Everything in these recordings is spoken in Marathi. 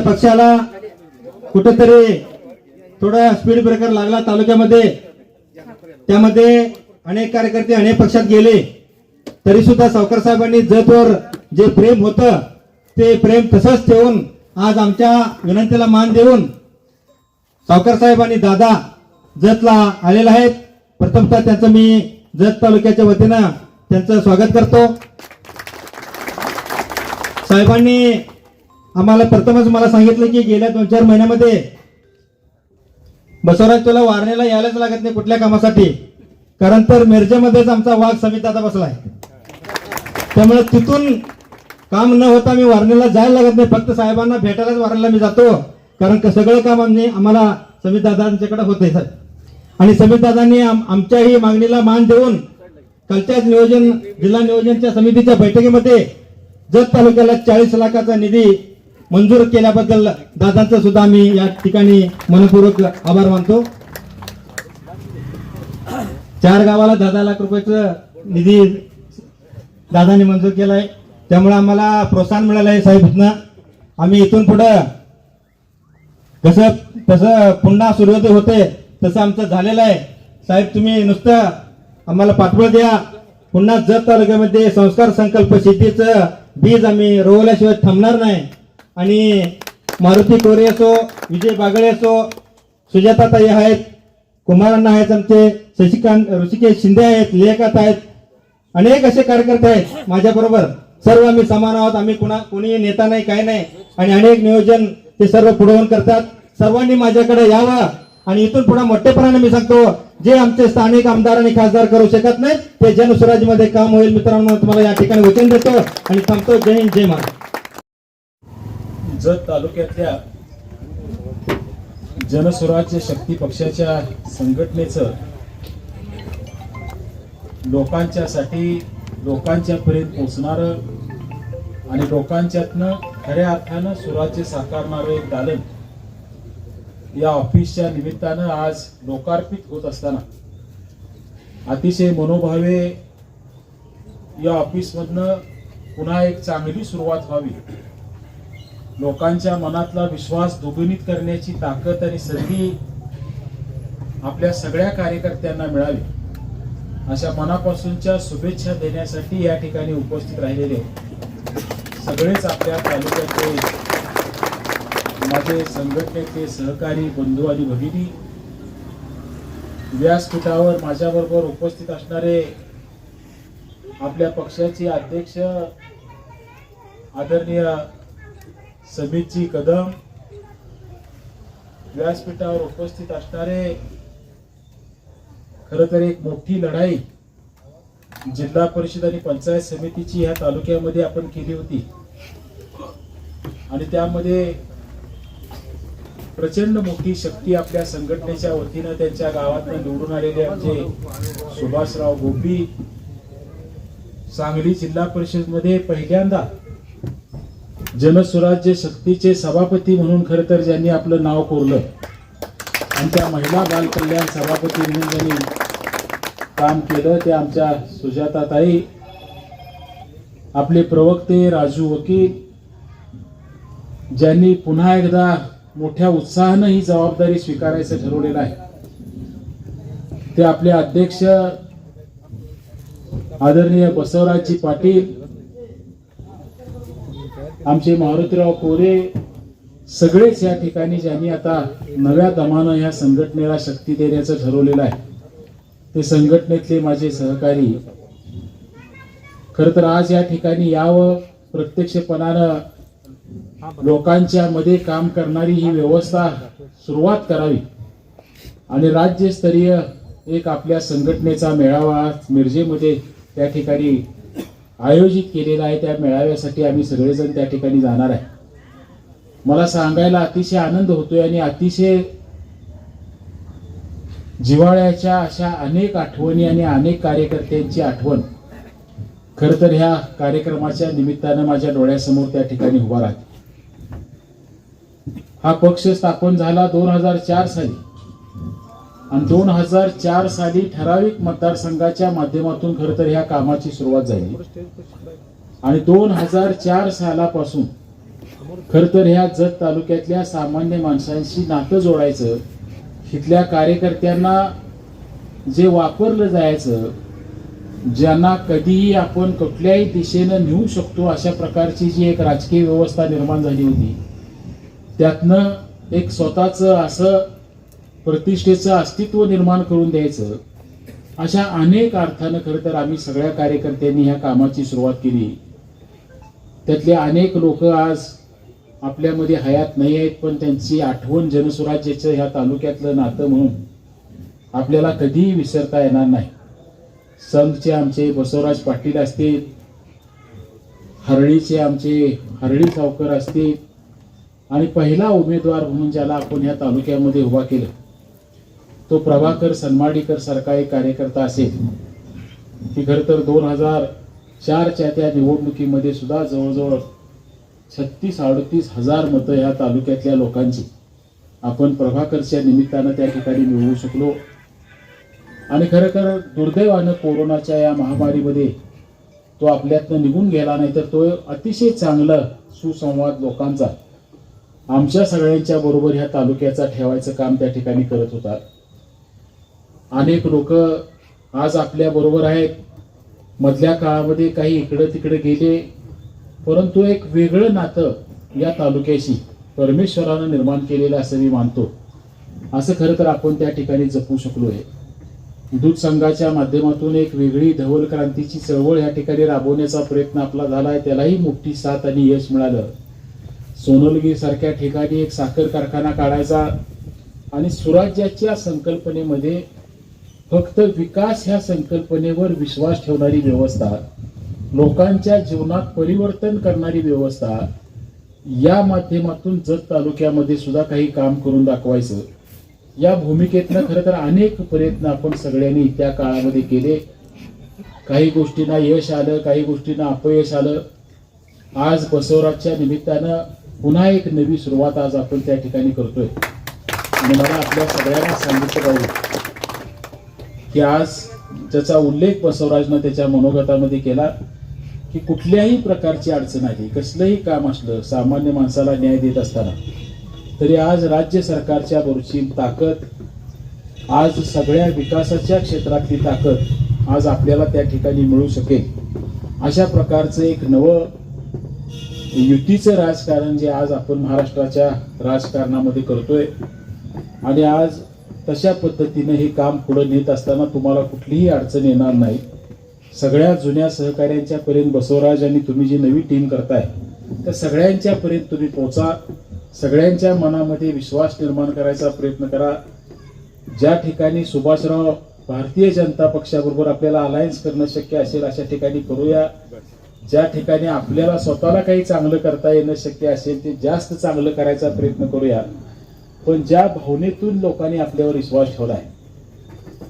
पक्षाला कुठेतरी थोडा स्पीड ब्रेकर लागला तालुक्यामध्ये. त्यामध्ये अनेक कार्यकर्ते अनेक पक्षात गेले. तरी सुद्धा सावकर साहेबांनी जतवर जे प्रेम होतं ते प्रेम तसंच ठेवून आज आमच्या विनंतीला मान देऊन सावकर साहेब आणि दादा जतला आलेला आहेत. प्रथमतः त्यांचं मी जत तालुक्याच्या वतीनं त्यांचं स्वागत करतो. साहेबांनी आम्हाला प्रथमच मला सांगितलं की गेल्या दोन चार महिन्यामध्ये बसवराज तुला वारणेला यायलाच लागत नाही कुठल्या कामासाठी. कारण तर मिरजेमध्येच आमचा वाघ समित दादा बसलाय. त्यामुळे तिथून काम न होता मी वारणेला जायला लागत नाही. फक्त साहेबांना भेटायलाच वारणेला मी जातो. कारण सगळं काम आम्ही आम्हाला समित दादांच्याकडे होते सर आणि समित दादांनी आमच्याही मागणीला मान देऊन कालच्याच नियोजन जिल्हा नियोजनच्या समितीच्या बैठकीमध्ये जत तालुक्याला चाळीस लाखाचा निधी मंजूर केल्याबद्दल दादांचं सुद्धा आम्ही या ठिकाणी मनपूर्वक आभार मानतो. चार गावाला दहा लाख रुपयाचं निधी दादाने मंजूर केलाय. त्यामुळे आम्हाला प्रोत्साहन मिळालं आहे साहेब आम्ही इथून पुढं कसं तसं पुन्हा सूर्योदय होते तसं आमचं झालेलं आहे. साहेब तुम्ही नुसतं आम्हाला पाठबळ द्या. पुन्हा जत तालुक्यामध्ये संस्कार संकल्प शेतीचं बीज आम्ही रोवल्याशिवाय थांबणार नाही. आणि मारुती कोरे असो विजय बागळे असो सुजाताताई आहेत कुमारांना आहेत आमचे शशिकांत ऋषिकेश शिंदे आहेत लेखात आहेत अनेक असे कार्यकर्ते आहेत माझ्याबरोबर सर्व आम्ही समान आहोत आम्ही कुणा कोणी नेता नाही काय नाही. आणि अनेक नियोजन ते सर्व पुढवून करतात. सर्वांनी माझ्याकडे यावं आणि इथून पुढे मोठेपणाने मी सांगतो जे आमचे स्थानिक आमदार आणि खासदार करू शकत नाहीत ते जनस्वराज्यमध्ये काम होईल मित्रांनो तुम्हाला या ठिकाणी वचन देतो आणि थांबतो. जय हिंद जय महाराज जत तालुक्यातल्या जनस्वराज्य शक्ती पक्षाच्या संघटनेचं लोकांच्यासाठी लोकांच्या पर्यंत आणि लोकांच्यातनं खऱ्या अर्थानं स्वराज्य साकारणारं एक दालन या ऑफिसच्या निमित्तानं आज लोकार्पित होत असताना अतिशय मनोभावे या ऑफिसमधनं पुन्हा एक चांगली सुरुवात व्हावी. लोकांच्या मनातला विश्वास दुगुणित करण्याची ताकद आणि संधी आपल्या सगळ्या कार्यकर्त्यांना मिळावी अशा मनापासूनच्या शुभेच्छा देण्यासाठी या ठिकाणी उपस्थित राहिलेले सगळेच आपल्या तालुक्याचे माझे संघटनेचे सहकारी बंधू आणि भगिनी व्यासपीठावर माझ्याबरोबर उपस्थित असणारे आपल्या पक्षाचे अध्यक्ष आदरणीय समितीची कदम. व्यासपीठावर उपस्थित असणारे खर तर एक मोठी लढाई जिल्हा परिषद आणि पंचायत समितीची ह्या तालुक्यामध्ये आपण केली होती. आणि त्यामध्ये प्रचंड मोठी शक्ती आपल्या संघटनेच्या वतीनं त्यांच्या गावातनं निवडून आलेले आमचे सुभाषराव गोपी. सांगली जिल्हा परिषदमध्ये पहिल्यांदा जनस्वराज्य शक्तीचे सभापती म्हणून खरं तर ज्यांनी आपलं नाव कोरलं आणि त्या महिला बाल कल्याण सभापती म्हणून ज्यांनी काम केलं ते आमच्या सुजाताताई आपले प्रवक्ते राजू वकील ज्यांनी पुन्हा एकदा मोठ्या उत्साहानं ही जबाबदारी स्वीकारायचं ठरवलेलं आहे. ते आपले अध्यक्ष आदरणीय बसवराजजी पाटील आमचे मारुतीराव कोरे सगळेच या ठिकाणी ज्यांनी आता नव्या दमानं या संघटनेला शक्ती देण्याचं ठरवलेलं आहे. ते संघटनेतले माझे सहकारी. खर तर आज या ठिकाणी यावं प्रत्यक्षपणानं लोकांच्या मध्ये काम करणारी ही व्यवस्था सुरुवात करावी. आणि राज्यस्तरीय एक आपल्या संघटनेचा मेळावा मिरजेमध्ये त्या ठिकाणी आयोजित केलेला आहे त्या मेळाव्यासाठी आम्ही सगळेजण त्या ठिकाणी जाणार आहे. मला सांगायला अतिशय आनंद होतोय आणि अतिशय जिव्हाळ्याच्या अशा अनेक आठवणी आणि अनेक कार्यकर्त्यांची आठवण खर तर ह्या कार्यक्रमाच्या निमित्तानं माझ्या डोळ्यासमोर त्या ठिकाणी उभा राहते. हा पक्ष स्थापन झाला दोन हजार चार साली. आणि दोन हजार चार साली ठराविक मतदारसंघाच्या माध्यमातून खर तर ह्या कामाची सुरुवात झाली. आणि दोन हजार चार सालापासून खर तर ह्या जत तालुक्यातल्या सामान्य माणसांशी नातं जोडायचं इथल्या कार्यकर्त्यांना जे वापरलं जायचं ज्यांना कधीही आपण कुठल्याही दिशेनं नेऊ शकतो अशा प्रकारची जी एक राजकीय व्यवस्था निर्माण झाली होती त्यातनं एक स्वतःचं असं प्रतिष्ठेचं अस्तित्व निर्माण करून द्यायचं अशा अनेक अर्थानं खरं तर आम्ही सगळ्या कार्यकर्त्यांनी ह्या कामाची सुरुवात केली. त्यातले अनेक लोक आज आपल्यामध्ये हयात नाही आहेत पण त्यांची आठवण जनस्वराज्याचं ह्या तालुक्यातलं नातं म्हणून आपल्याला कधीही विसरता येणार नाही. संघचे आमचे बसवराज पाटील असतील हरळीचे आमचे हरळी सावकर असतील आणि पहिला उमेदवार म्हणून ज्याला आपण ह्या तालुक्यामध्ये उभा केलं तो प्रभाकर सन्माडीकर सारखा एक कार्यकर्ता असेल. की खरं तर दोन हजार चारच्या त्या निवडणुकीमध्ये सुद्धा जवळजवळ छत्तीस अडतीस हजार मतं ह्या तालुक्यातल्या लोकांची. आपण प्रभाकरच्या निमित्तानं त्या ठिकाणी मिळवू शकलो. आणि खरं तर दुर्दैवानं कोरोनाच्या या महामारीमध्ये तो आपल्यातनं निघून गेला नाही तर तो अतिशय चांगला सुसंवाद लोकांचा आमच्या सगळ्यांच्या बरोबर ह्या तालुक्याचा ठेवायचं काम त्या ठिकाणी करत होता. अनेक लोक आज आपल्या बरोबर आहेत. मधल्या काळामध्ये काही इकडं तिकडे गेले. परंतु एक वेगळं नातं या तालुक्याशी परमेश्वरानं निर्माण केलेलं असं मी मानतो. असं खरं तर आपण त्या ठिकाणी जपू शकलो आहे दूध संघाच्या माध्यमातून एक वेगळी धवल क्रांतीची चळवळ या ठिकाणी राबवण्याचा प्रयत्न आपला झाला आहे त्यालाही मोठी साथ आणि यश मिळालं. सोनलगीरसारख्या ठिकाणी एक साखर कारखाना काढायचा आणि स्वराज्याच्या संकल्पनेमध्ये फक्त विकास ह्या संकल्पनेवर विश्वास ठेवणारी व्यवस्था लोकांच्या जीवनात परिवर्तन करणारी व्यवस्था या माध्यमातून जत तालुक्यामध्ये सुद्धा काही काम करून दाखवायचं. या भूमिकेतनं खरं तर अनेक प्रयत्न आपण सगळ्यांनी त्या काळामध्ये केले. काही गोष्टींना यश आलं काही गोष्टींना अपयश आलं. आज बसवराजच्या निमित्तानं पुन्हा एक नवी सुरुवात आज आपण त्या ठिकाणी करतोय. आणि मला आपल्या सगळ्यांना सांगितलं पाहिजे की आज ज्याचा उल्लेख बसवराजनं त्याच्या मनोगतामध्ये केला की कुठल्याही प्रकारची अडचण आली कसलंही काम असलं सामान्य माणसाला न्याय देत असताना तरी आज राज्य सरकारच्या वरची ताकद आज सगळ्या विकासाच्या क्षेत्रातली ताकद आज आपल्याला त्या ठिकाणी मिळू शकेल. अशा प्रकारचं एक नवं युतीचं राजकारण जे आज आपण महाराष्ट्राच्या राजकारणामध्ये करतोय आणि आज तशा पद्धतीने हे काम पुढे नेत असताना तुम्हाला कुठलीही अडचण येणार नाही. सगळ्या जुन्या सहकाऱ्यांच्या पर्यंत बसवराज आणि तुम्ही जी नवी टीम करताय त्या सगळ्यांच्या पर्यंत तुम्ही पोचा. सगळ्यांच्या मनामध्ये विश्वास निर्माण करायचा प्रयत्न करा. ज्या ठिकाणी सुभाषराव भारतीय जनता पक्षाबरोबर आपल्याला अलायन्स करणं शक्य असेल अशा ठिकाणी करूया. ज्या ठिकाणी आपल्याला स्वतःला काही चांगलं करता येणं शक्य असेल ते जास्त चांगलं करायचा प्रयत्न करूया. पण ज्या भावनेतून लोकांनी आपल्यावर विश्वास ठेवलाय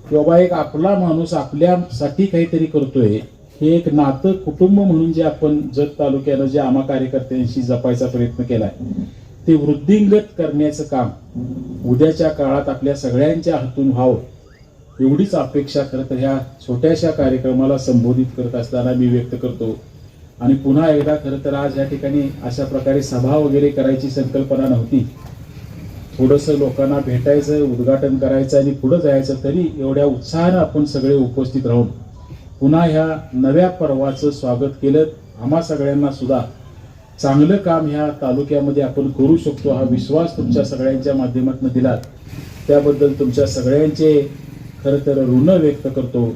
की बाबा एक आपला माणूस आपल्यासाठी काहीतरी करतोय हे एक नातं कुटुंब म्हणून जे आपण जत तालुक्यानं जे आम्हा कार्यकर्त्यांशी जपायचा प्रयत्न केलाय ते वृद्धिंगत करण्याचं काम उद्याच्या काळात आपल्या सगळ्यांच्या हातून व्हावं एवढीच अपेक्षा खरं तर ह्या छोट्याशा कार्यक्रमाला संबोधित करत असताना मी व्यक्त करतो. आणि पुन्हा एकदा खरं तर आज या ठिकाणी अशा प्रकारे सभा वगैरे करायची संकल्पना नव्हती. थोडंसं लोकांना भेटायचं उद्घाटन करायचं आणि पुढं जायचं तरी एवढ्या उत्साहानं आपण सगळे उपस्थित राहून पुन्हा ह्या नव्या पर्वाचं स्वागत केलं. आम्हा सगळ्यांना सुद्धा चांगलं काम ह्या तालुक्यामध्ये आपण करू शकतो हा विश्वास तुमच्या सगळ्यांच्या माध्यमातून दिलात त्याबद्दल तुमच्या सगळ्यांचे खरं तर ऋण व्यक्त करतो.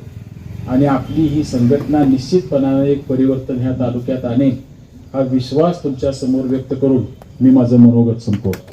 आणि आपली ही संघटना निश्चितपणाने एक परिवर्तन ह्या तालुक्यात आणेल हा विश्वास तुमच्यासमोर व्यक्त करून मी माझं मनोगत संपवतो.